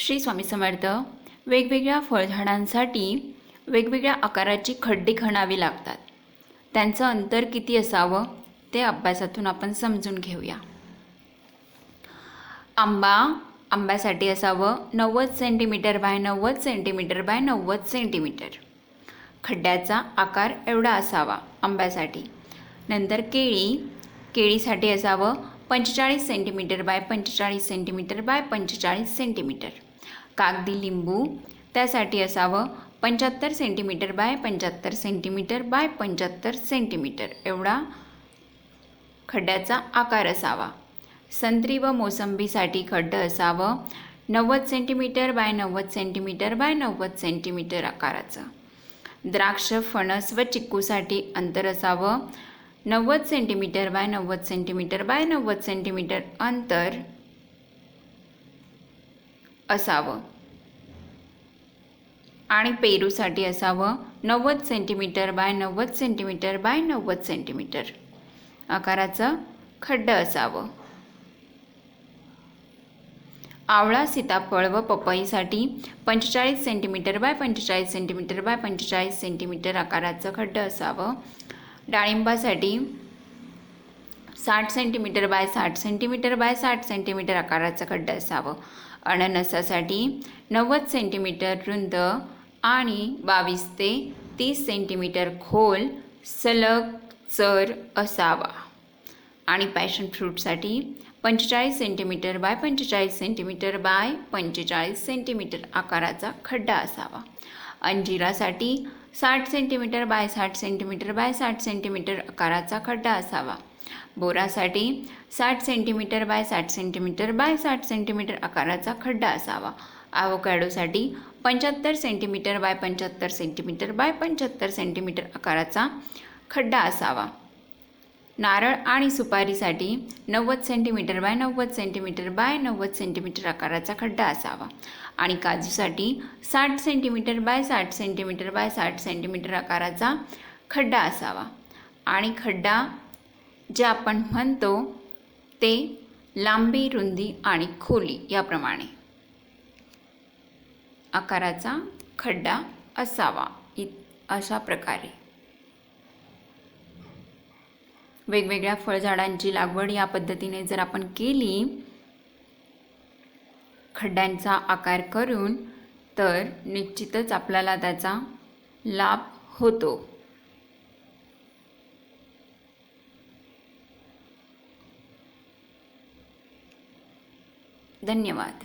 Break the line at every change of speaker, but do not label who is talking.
श्री स्वामी समर्थ वेगवेगळ्या फळझाडांसाठी वेगवेगळ्या आकाराची खड्डी खणावी लागतात. त्यांचं अंतर किती असावं ते अभ्यासातून आपण समजून घेऊया. आंबा आंब्यासाठी असावं नव्वद सेंटीमीटर बाय नव्वद सेंटीमीटर बाय नव्वद सेंटीमीटर. खड्ड्याचा आकार एवढा असावा आंब्यासाठी. नंतर केळी केळीसाठी असावं पंचेचाळीस सेंटीमीटर बाय पंचेचाळीस सेंटीमीटर बाय पंचेचाळीस सेंटीमीटर. कागदी लिंबू त्यासाठी असावं पंच्याहत्तर सेंटीमीटर बाय पंच्याहत्तर सेंटीमीटर बाय पंच्याहत्तर सेंटीमीटर एवढा खड्ड्याचा आकार असावा. संत्री व मोसंबीसाठी खड्डं असावं नव्वद सेंटीमीटर बाय नव्वद सेंटीमीटर बाय नव्वद सेंटीमीटर आकाराचं. द्राक्ष फणस व चिक्कूसाठी अंतर असावं नव्वद सेंटीमीटर बाय नव्वद सेंटीमीटर बाय नव्वद सेंटीमीटर अंतर असावं. आणि पेरूसाठी असावं नव्वद सेंटीमीटर बाय नव्वद सेंटीमीटर बाय नव्वद सेंटीमीटर आकाराचं खड्डं असावं. आवळा सीताफळ व पपईसाठी पंचेचाळीस सेंटीमीटर बाय पंचेचाळीस सेंटीमीटर बाय पंचेचाळीस सेंटीमीटर आकाराचं खड्डं असावं. डाळिंबासाठी साठ सेंटीमीटर बाय साठ सेंटीमीटर बाय साठ सेंटीमीटर आकाराचं खड्डं असावं. अननसासाठी नव्वद सेंटीमीटर रुंद आणि बावीस ते तीस सेंटीमीटर खोल सलग चर असावा. आणि पॅशन फ्रूटसाठी पंचेचाळीस सेंटीमीटर बाय पंचेचाळीस सेंटीमीटर बाय पंचेचाळीस सेंटीमीटर आकाराचा खड्डा असावा. अंजिरासाठी साठ सेंटीमीटर बाय साठ सेंटीमीटर बाय साठ सेंटीमीटर आकाराचा खड्डा असावा. बोरासाठी साठ सेंटीमीटर बाय साठ सेंटीमीटर बाय साठ सेंटीमीटर आकाराचा खड्डा असावा. आवोकॅडोसाठी पंच्याहत्तर सेंटीमीटर बाय पंच्याहत्तर सेंटीमीटर बाय पंच्याहत्तर सेंटीमीटर आकाराचा खड्डा असावा. नारळ आणि सुपारीसाठी नव्वद सेंटीमीटर बाय नव्वद सेंटीमीटर बाय नव्वद सेंटीमीटर आकाराचा खड्डा असावा. आणि काजूसाठी साठ सेंटीमीटर बाय साठ सेंटीमीटर बाय साठ सेंटीमीटर आकाराचा खड्डा असावा. आणि खड्डा जे आपण म्हणतो ते लांबी रुंदी आणि खोली याप्रमाणे. आकाराचा खड्डा असावा इ अशा प्रकारे. वेगवेगळ्या फळझाडांची लागवड या पद्धतीने जर आपण केली खड्ड्यांचा आकार करून तर निश्चितच आपल्याला त्याचा लाभ होतो. ધન્યવાદ